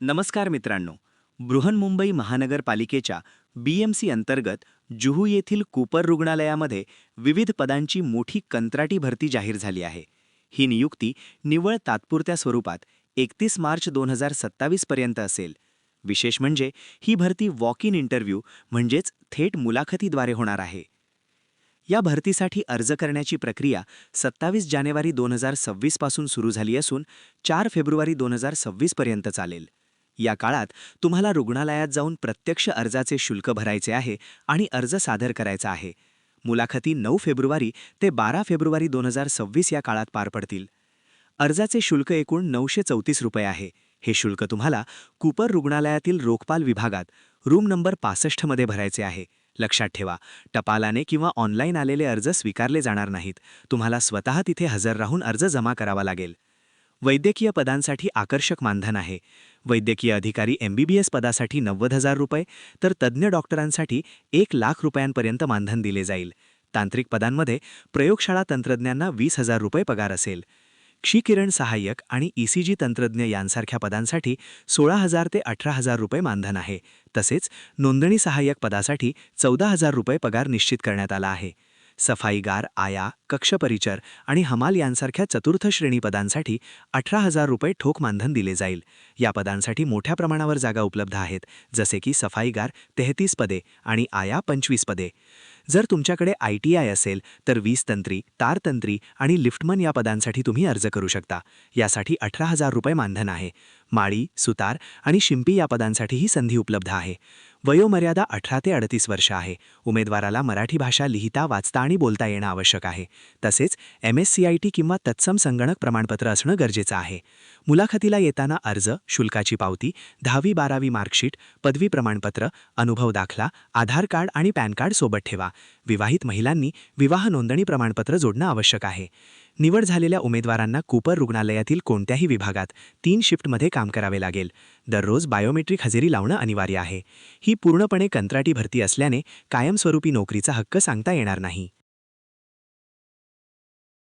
नमस्कार मित्रांनो. बृहन्मुंबई महानगरपालिकेच्या बी एम सी अंतर्गत जुहू येथील कूपर रुग्णालयामध्ये विविध पदांची मोठी कंत्राटी भरती जाहीर झाली आहे. ही नियुक्ती निव्वळ तात्पुरत्या स्वरूपात एकतीस मार्च दोन हजार सत्तावीसपर्यंत असेल. विशेष म्हणजे ही भरती वॉक इन इंटरव्ह्यू म्हणजेच थेट मुलाखतीद्वारे होणार आहे. या भरतीसाठी अर्ज करण्याची प्रक्रिया सत्तावीस जानेवारी दोन हजार सव्वीसपासून सुरू झाली असून चार फेब्रुवारी दोन हजार सव्वीसपर्यंत चालेल. या काळात तुम्हाला रुग्णालयात जाऊन प्रत्यक्ष अर्जाचे शुल्क भरायचे आहे आणि अर्ज सादर करायचा आहे. मुलाखती नऊ फेब्रुवारी ते बारा फेब्रुवारी दोन हजार सव्वीस या काळात पार पडतील. अर्जाचे शुल्क एकूण नऊशे चौतीस रुपये आहे. हे शुल्क तुम्हाला कूपर रुग्णालयातील रोखपाल विभागात रूम नंबर पासष्टमध्ये भरायचे आहे. लक्षात ठेवा टपालाने किंवा ऑनलाईन आलेले अर्ज स्वीकारले जाणार नाहीत. तुम्हाला स्वतः तिथे हजर राहून अर्ज जमा करावा लागेल. वैद्यकीय पदांसाठी आकर्षक मानधन आहे. वैद्यकीय अधिकारी एमबीबीएस पदासाठी नव्वद हजार रुपये तर तज्ज्ञ डॉक्टरांसाठी एक लाख रुपयांपर्यंत मानधन दिले जाईल. तांत्रिक पदांमध्ये प्रयोगशाळा तंत्रज्ञांना वीस हजार रुपये पगार असेल. क्षीकिरण सहाय्यक आणि ईसीजी तंत्रज्ञ यांसारख्या पदांसाठी सोळा हजार ते अठरा हजार रुपये मानधन आहे. तसेच नोंदणी सहाय्यक पदासाठी चौदा हजार रुपये पगार निश्चित करण्यात आला आहे. सफाईगार आया कक्षपरिचर आणि हमाल यांसारख्या चतुर्थ श्रेणी पदांसाठी अठरा हजार रुपये ठोक मानधन दिले जाईल. या पदांसाठी मोठ्या प्रमाणावर जागा उपलब्ध आहेत जसे की सफाईगार तेहतीस पदे आणि आया पंचवीस पदे. जर तुमच्याकडे आय टी आय असेल तर वीस तंत्री तारतंत्री आणि लिफ्टमन या पदांसाठी तुम्ही अर्ज करू शकता. यासाठी अठरा हजार रुपये मानधन आहे. माळी सुतार आणि शिंपी या पदांसाठी ही संधी उपलब्ध आहे. वयोमर्यादा अठरा ते अडतीस वर्ष आहे. उमेदवाराला मराठी भाषा लिहिता वाचता आणि बोलता येणं आवश्यक आहे. तसेच M S C I T किंवा तत्सम संगणक प्रमाणपत्र असणं गरजेचं आहे. मुलाखतीला येताना अर्ज शुल्काची पावती दहावी बारावी मार्कशीट पदवी प्रमाणपत्र अनुभव दाखला आधार कार्ड आणि पॅन कार्ड सोबत ठेवा. विवाहित महिलांनी विवाह नोंदणी प्रमाणपत्र जोडणं आवश्यक आहे. निवड झालेल्या उमेदवारांना कूपर रुग्णालयातील कोणत्याही विभागात तीन शिफ्टमध्ये काम करावे लागेल. दररोज बायोमेट्रिक हजेरी लावणं अनिवार्य आहे. ही पूर्णपणे कंत्राटी भरती असल्याने कायमस्वरूपी नोकरीचा हक्क सांगता येणार नाही.